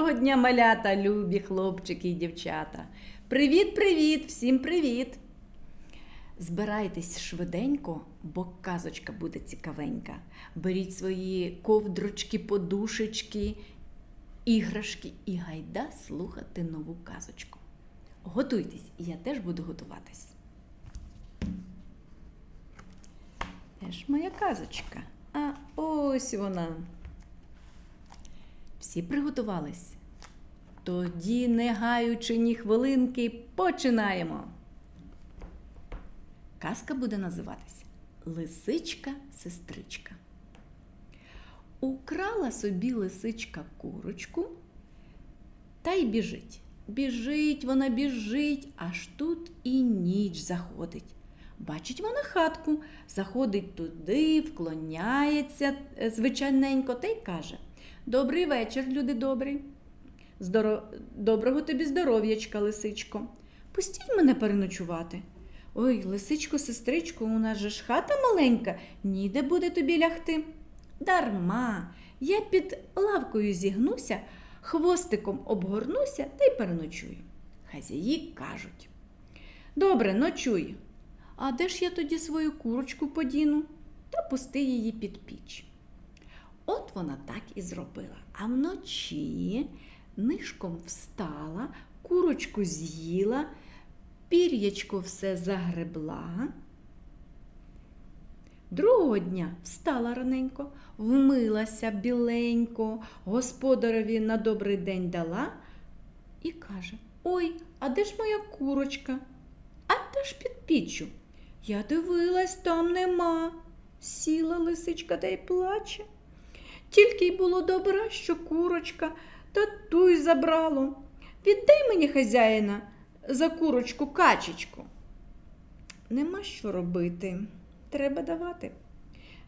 Доброго дня, малята, любі хлопчики і дівчата. Привіт, привіт, всім привіт! Збирайтесь швиденько, бо казочка буде цікавенька. Беріть свої ковдрочки, подушечки, іграшки і гайда слухати нову казочку. Готуйтесь, і я теж буду готуватись. Де ж моя казочка? А ось вона. Всі приготувались? Тоді, не гаючи ні хвилинки, починаємо. Казка буде називатись Лисичка-сестричка. Украла собі лисичка курочку та й біжить. Біжить, вона біжить, аж тут і ніч заходить. Бачить вона хатку, заходить туди, вклоняється е, звичайненько та й каже: Добрий вечір, люди добрі. Здоро... Доброго тобі здоров'ячка, лисичко. Пустіть мене переночувати. Ой, лисичко, сестричко, у нас же ж хата маленька, ніде буде тобі лягти. Дарма, я під лавкою зігнуся, хвостиком обгорнуся та й переночую. Хазяї кажуть. Добре, ночуй. А де ж я тоді свою курочку подіну? Та пусти її під піч. От вона так і зробила. А вночі нишком встала, курочку з'їла, пір'ячко все загребла. Другого дня встала раненько, вмилася біленько, господареві на добрий день дала і каже: Ой, а де ж моя курочка? А та ж під піччю. Я дивилась, там нема. Сіла лисичка та й плаче. Тільки й було добра, що курочка та ту й забрало. Віддай мені хазяїна за курочку качечку. Нема що робити, треба давати.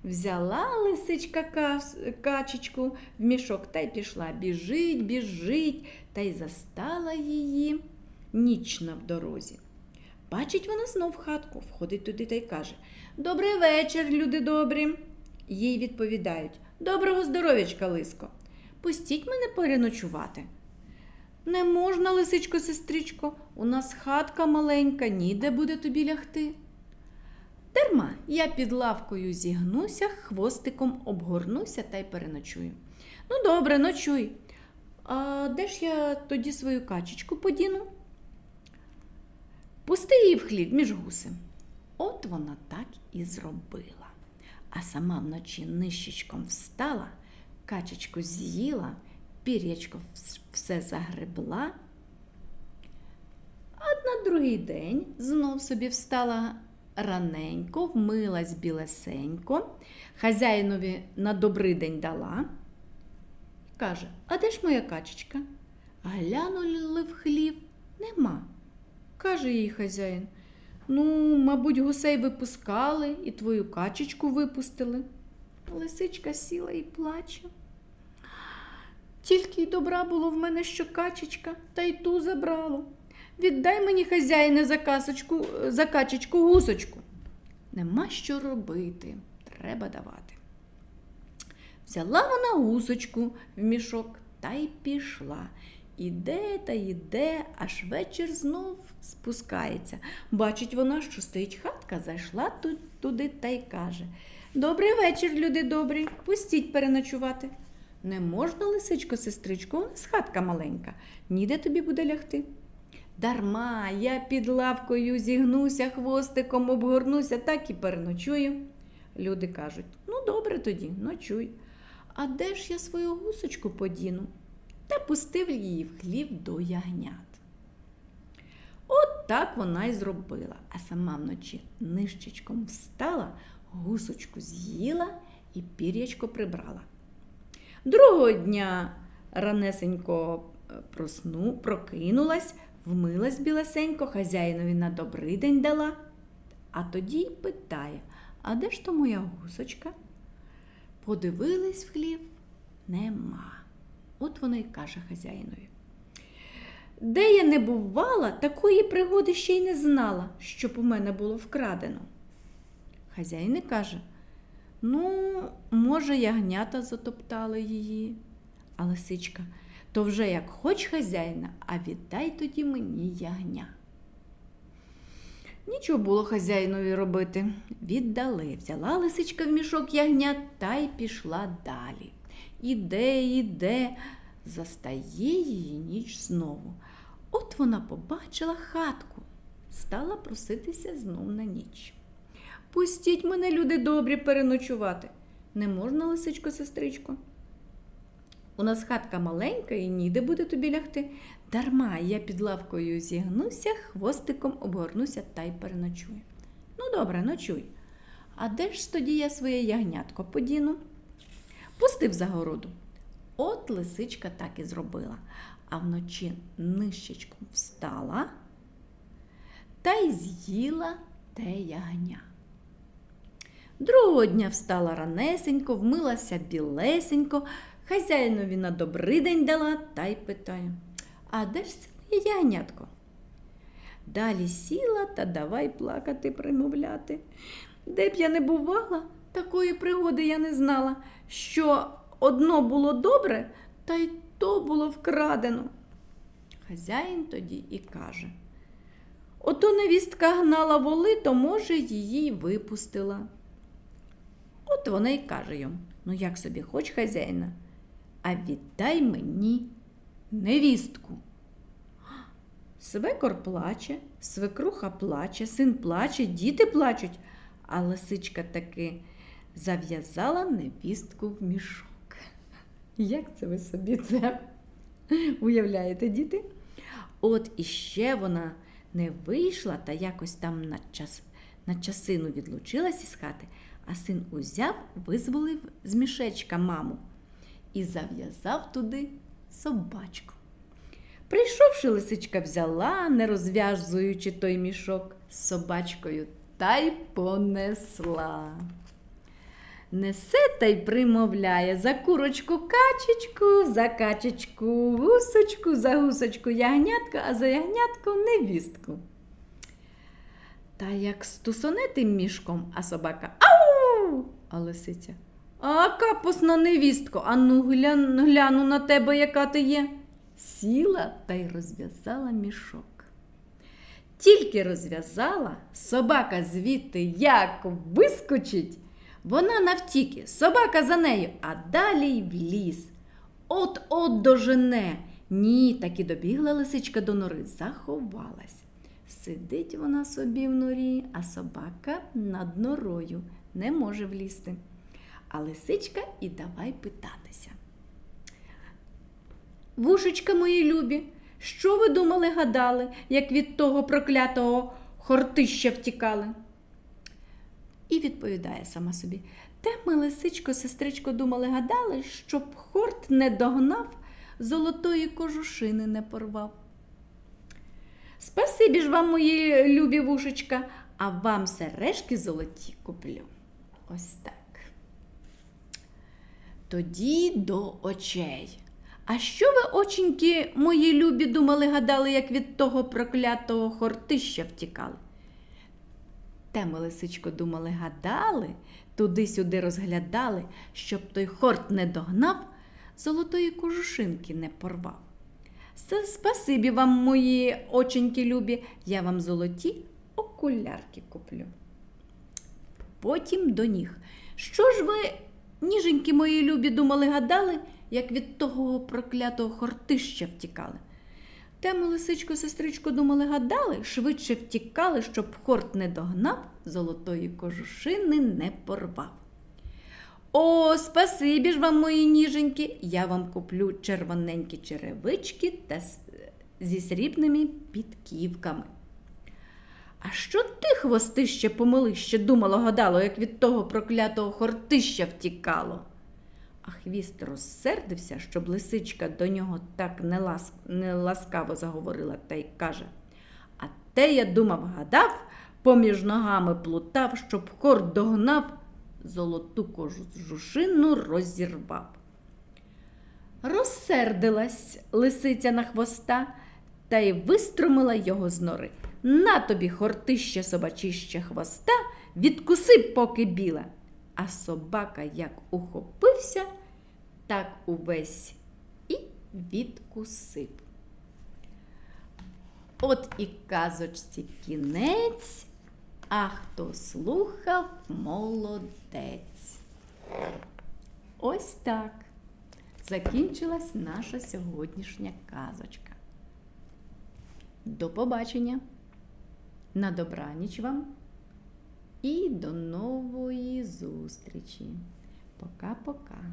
Взяла лисичка качечку в мішок та й пішла. Біжить, біжить, та й застала її ніч на дорозі. Бачить вона знов хатку, входить туди та й каже Добрий вечір, люди добрі. Їй відповідають Доброго здоров'ячка, лиско. Пустіть мене переночувати. Не можна, лисичко, сестричко, у нас хатка маленька, ніде буде тобі лягти. Дарма, я під лавкою зігнуся, хвостиком обгорнуся та й переночую. Ну, добре, ночуй. А де ж я тоді свою качечку подіну? Пусти її в хлів між гуси. От вона так і зробила. А сама вночі нищечком встала, качечку з'їла, пір'ячко все загребла. А на другий день знов собі встала раненько, вмилась білесенько, хазяїнові на добрий день дала. Каже, а де ж моя качечка? Глянули в хлів, нема. Каже їй хазяїн. Ну, мабуть, гусей випускали і твою качечку випустили. Лисичка сіла і плаче. Тільки й добра було в мене, що качечка, та й ту забрало. Віддай мені, хазяїне, за касочку, за качечку гусочку. Нема що робити, треба давати. Взяла вона гусочку в мішок та й пішла. Іде та йде, аж вечір знов спускається. Бачить вона, що стоїть хатка, зайшла ту- туди та й каже Добрий вечір, люди добрі, пустіть переночувати. Не можна, лисичко, сестричко, у нас хатка маленька, ніде тобі буде лягти. Дарма, я під лавкою зігнуся, хвостиком обгорнуся, так і переночую. Люди кажуть, ну добре тоді, ночуй. А де ж я свою гусочку подіну? Та пустив її в хлів до ягнят. От так вона й зробила, а сама вночі нищечком встала, гусочку з'їла і пір'ячко прибрала. Другого дня ранесенько е, просну, прокинулась, вмилась білесенько, хазяїнові на добрий день дала. А тоді й питає, а де ж то моя гусочка? Подивились в хлів, нема. От вона й каже хазяїнові. Де я не бувала, такої пригоди ще й не знала, щоб у мене було вкрадено. Хазяїн каже, ну, може, ягнята затоптали її. А лисичка, то вже як хоч хазяїна, а віддай тоді мені ягня. Нічого було хазяїнові робити. Віддали. Взяла лисичка в мішок ягнят та й пішла далі. Іде, іде, застає її ніч знову. От вона побачила хатку, стала проситися знов на ніч. Пустіть мене, люди добрі, переночувати. Не можна, лисичко, сестричко. У нас хатка маленька і ніде буде тобі лягти. Дарма я під лавкою зігнуся, хвостиком обгорнуся та й переночую. Ну, добре, ночуй. А де ж тоді я своє ягнятко подіну? Пустив за городу. От лисичка так і зробила, а вночі нищечком встала та й з'їла те ягня. Другого дня встала ранесенько, вмилася білесенько, хазяїнові на добрий день дала та й питає, а де ж це моє ягнятко? Далі сіла та давай плакати, примовляти. Де б я не бувала, такої пригоди я не знала, що одно було добре, та й то було вкрадено. Хазяїн тоді і каже. Ото невістка гнала воли, то, може, її випустила. От вона й каже йому, ну як собі хоч хазяїна, а віддай мені невістку. Свекор плаче, свекруха плаче, син плаче, діти плачуть, а лисичка таки зав'язала невістку в мішок. Як це ви собі це уявляєте, діти? От іще вона не вийшла та якось там на, час, на часину відлучилась із хати, а син узяв, визволив з мішечка маму і зав'язав туди собачку. Прийшовши, лисичка взяла, не розв'язуючи той мішок з собачкою, та й понесла. Несе та й примовляє за курочку качечку, за качечку гусочку, за гусочку ягнятку, а за ягнятку невістку. Та як стусоне тим мішком, а собака ау, а лисиця. А капусна невістко, а ну гляну, гляну на тебе, яка ти є. Сіла та й розв'язала мішок. Тільки розв'язала, собака звідти як вискочить. Вона навтіки, собака за нею, а далі й в ліс. От-от дожене. Ні, так і добігла лисичка до нори, заховалась. Сидить вона собі в норі, а собака над норою не може влізти. А лисичка і давай питатися. Вушечка мої любі, що ви думали, гадали, як від того проклятого хортища втікали? І відповідає сама собі. Те ми, лисичко, сестричко, думали, гадали, щоб хорт не догнав, золотої кожушини не порвав. Спасибі ж вам, мої любі вушечка, а вам сережки золоті куплю. Ось так. Тоді до очей. А що ви, оченьки, мої любі, думали, гадали, як від того проклятого хортища втікали? Те ми, лисичко, думали, гадали, туди-сюди розглядали, щоб той хорт не догнав, золотої кожушинки не порвав. Спасибі вам, мої оченьки любі, я вам золоті окулярки куплю. Потім до ніг. Що ж ви, ніженьки мої любі, думали, гадали, як від того проклятого хортища втікали? Тему лисичко, сестричко, думали, гадали, швидше втікали, щоб хорт не догнав, золотої кожушини не порвав. О, спасибі ж вам, мої ніженьки, я вам куплю червоненькі черевички та зі срібними підківками. А що ти, хвостище помилище, думало, гадало, як від того проклятого хортища втікало? А хвіст розсердився, щоб лисичка до нього так нелас... неласкаво заговорила та й каже: А те я думав, гадав, поміж ногами плутав, щоб хор догнав, золоту кожушину розірвав. Розсердилась лисиця на хвоста та й виструмила його з нори. На тобі, хортище собачище хвоста, відкуси, поки біла. А собака як ухопився, так увесь і відкусив. От і казочці кінець, а хто слухав, молодець. Ось так закінчилась наша сьогоднішня казочка. До побачення! На добраніч вам і до нової зустрічі. Пока-пока.